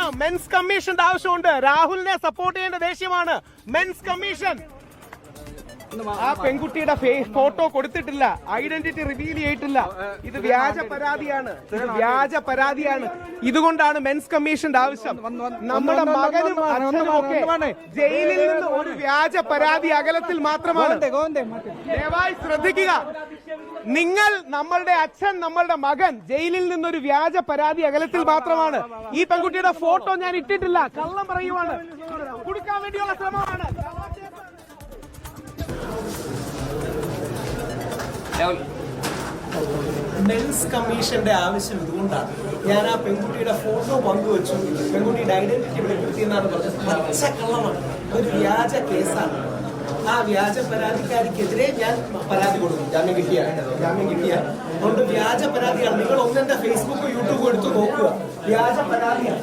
Men's കമ്മീഷന്റെ ആവശ്യമുണ്ട്. രാഹുലിനെ സപ്പോർട്ട് ചെയ്യേണ്ട ദേഷ്യമാണ്. മെൻസ് കമ്മീഷൻ ആ പെൺകുട്ടിയുടെ ഫേസ് ഫോട്ടോ കൊടുത്തിട്ടില്ല. ഐഡന്റിറ്റി റിവീൽ ചെയ്തിട്ടില്ല. ഇത് വ്യാജ പരാതിയാണ്. ഇത് വ്യാജ പരാതിയാണ്. ഇതുകൊണ്ടാണ് മെൻസ് കമ്മീഷന്റെ ആവശ്യം. നമ്മുടെ മകനും അച്ഛനും ഒക്കെ ജയിലിൽ നിന്ന് ഒരു വ്യാജ പരാതി അകലത്തിൽ മാത്രമാണ്. ദയവായി ശ്രദ്ധിക്കുക. നിങ്ങൾ നമ്മളുടെ അച്ഛൻ നമ്മളുടെ മകൻ ജയിലിൽ നിന്നൊരു വ്യാജ പരാതി അകലത്തിൽ മാത്രമാണ്. ഈ പെൺകുട്ടിയുടെ ഫോട്ടോ ഞാൻ ഇട്ടിട്ടില്ല. കള്ളം പറയുവാണ്. കൊടുക്കാൻ വേണ്ടിയുള്ള ശ്രമമാണ്. മെൻസ് കമ്മീഷന്റെ ആവശ്യം ഇതുകൊണ്ടാണ്. ഞാൻ ആ പെൺകുട്ടിയുടെ ഫോട്ടോ പങ്കുവച്ചു. പെൺകുട്ടിയുടെ ഐഡന്റിറ്റി വെളിപ്പെടുത്തി എന്നാണ് പറഞ്ഞത്. പച്ചക്കള്ളമാണ് ഒരു വ്യാജ കേസാണ്. ആ വ്യാജ പരാതിക്കാരിക്കെതിരെ ഞാൻ പരാതി കൊടുക്കും. ജാമ്യം കിട്ടിയ? ജാമ്യം കിട്ടിയ? അതുകൊണ്ട് വ്യാജ പരാതിയാണ്. നിങ്ങൾ ഒന്നെന്റെ ഫേസ്ബുക്ക് യൂട്യൂബ് എടുത്ത് നോക്കുക. വ്യാജ പരാതിയാണ്.